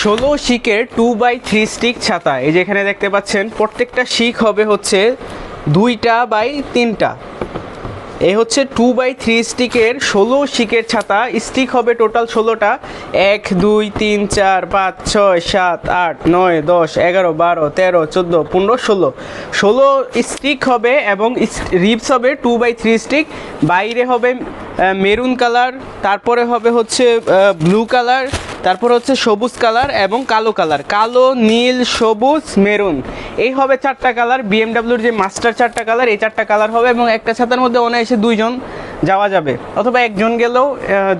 ষোলো শিকের two by three stick ছাতা। এই যে এখানে দেখতে পাচ্ছেন, প্রত্যেকটা শিক হবে হচ্ছে দুইটা বাই তিনটা। এ হচ্ছে টু বাই থ্রি স্টিকের ষোলো শিকের ছাতা। স্টিক হবে টোটাল ষোলোটা। এক, দুই, তিন, চার, পাঁচ, ছয়, সাত, আট, নয়, দশ, এগারো, বারো, তেরো, চোদ্দ, পনেরো, ষোলো। ষোলো স্টিক হবে এবং রিপস হবে টু বাই থ্রি স্টিক বাইরে হবে মেরুন কালার তারপরে হবে হচ্ছে ব্লু কালার তারপর হচ্ছে সবুজ কালার এবং কালো কালার। কালো, নীল, সবুজ, মেরুন। এই হবে চারটা কালার। বিএমডাব্লিউর যে মাস্টার চারটা কালার, এই চারটা কালার হবে এবং একটা ছাতার মধ্যে অনায়াসে দুইজন যাওয়া যাবে। অথবা একজন গেলেও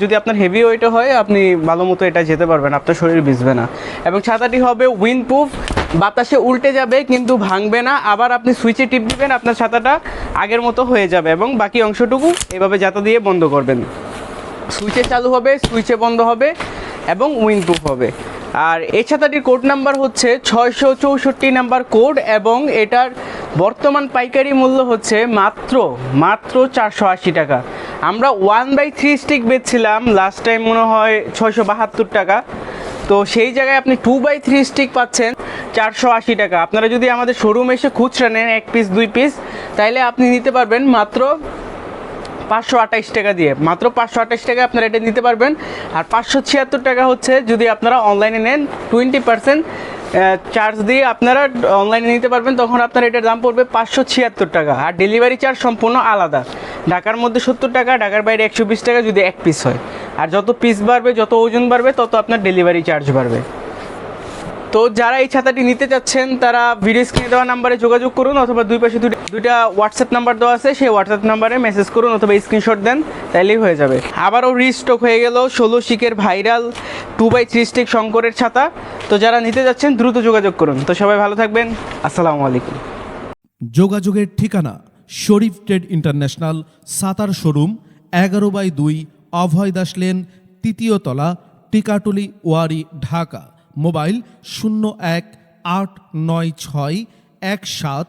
যদি আপনার হেভি ওয়েটও হয়, আপনি ভালো মতো এটা যেতে পারবেন, আপনার শরীর ভিজবে না। এবং ছাতাটি হবে উইন্ড প্রুফ বাতাসে উল্টে যাবে কিন্তু ভাঙবে না। আবার আপনি সুইচে টিপ দিবেন, আপনার ছাতাটা আগের মতো হয়ে যাবে এবং বাকি অংশটুকু এভাবে যাতা দিয়ে বন্ধ করবেন। সুইচে চালু হবে সুইচে বন্ধ হবে। এবং উইন্ড প্রুফ হবে। আর এই ছাতাটির কোড নাম্বার হচ্ছে ছয়শো চৌষট্টি নাম্বার কোড এবং এটার বর্তমান পাইকারি মূল্য হচ্ছে মাত্র মাত্র চারশো আশি টাকা। আমরা ওয়ান বাই থ্রি স্টিক বেচছিলাম লাস্ট টাইম মনে হয় ছয়শো বাহাত্তর টাকা। তো সেই জায়গায় আপনি টু বাই থ্রি স্টিক পাচ্ছেন চারশো আশি টাকা। আপনারা যদি আমাদের শোরুমে এসে খুচরা নেন এক পিস দুই পিস তাইলে আপনি নিতে পারবেন মাত্র পাঁচশো আঠাইশ টাকা দিয়ে। মাত্র পাঁচশো আঠাইশ টাকা আপনারা এটা নিতে পারবেন। আর পাঁচশো ছিয়াত্তর টাকা হচ্ছে যদি আপনারা অনলাইনে নেন, টোয়েন্টি পার্সেন্ট চার্জ দিয়ে আপনারা অনলাইনে নিতে পারবেন, তখন আপনার এটার দাম পড়বে পাঁচশো ছিয়াত্তর টাকা। আর ডেলিভারি চার্জ সম্পূর্ণ আলাদা। ঢাকার মধ্যে সত্তর টাকা, ঢাকার বাইরে একশো বিশ টাকা যদি এক পিস হয়। আর যত পিস বাড়বে, যত ওজন বাড়বে, তত আপনার ডেলিভারি চার্জ বাড়বে। তো যারা এই ছাতাটি নিতে চাচ্ছেন, তারা ভিডিও স্ক্রিনে দেওয়া নাম্বারে যোগাযোগ করুন অথবা দুই পাশে দুইটা দুইটা হোয়াটসঅ্যাপ নাম্বার দেওয়া আছে, সেই হোয়াটসঅ্যাপ নাম্বারে মেসেজ করুন অথবা স্ক্রিনশট দেন, তাইলেই হয়ে যাবে। আবারও রিস্টক হয়ে গেল ষোলো শিকের viral two by three stick শঙ্করের ছাতা। তো যারা নিতে যাচ্ছেন, দ্রুত যোগাযোগ করুন। তো সবাই ভালো থাকবেন। আসসালামু আলাইকুম। যোগাযোগের ঠিকানা শরীফ ট্রেড ইন্টারন্যাশনাল, সাতার শোরুম, এগারো বাই দুই, অভয় দাস লেন, তৃতীয় তলা, টিকাটুলি, ওয়ারি, ঢাকা। মোবাইল শূন্য এক আট নয় ছয় এক সাত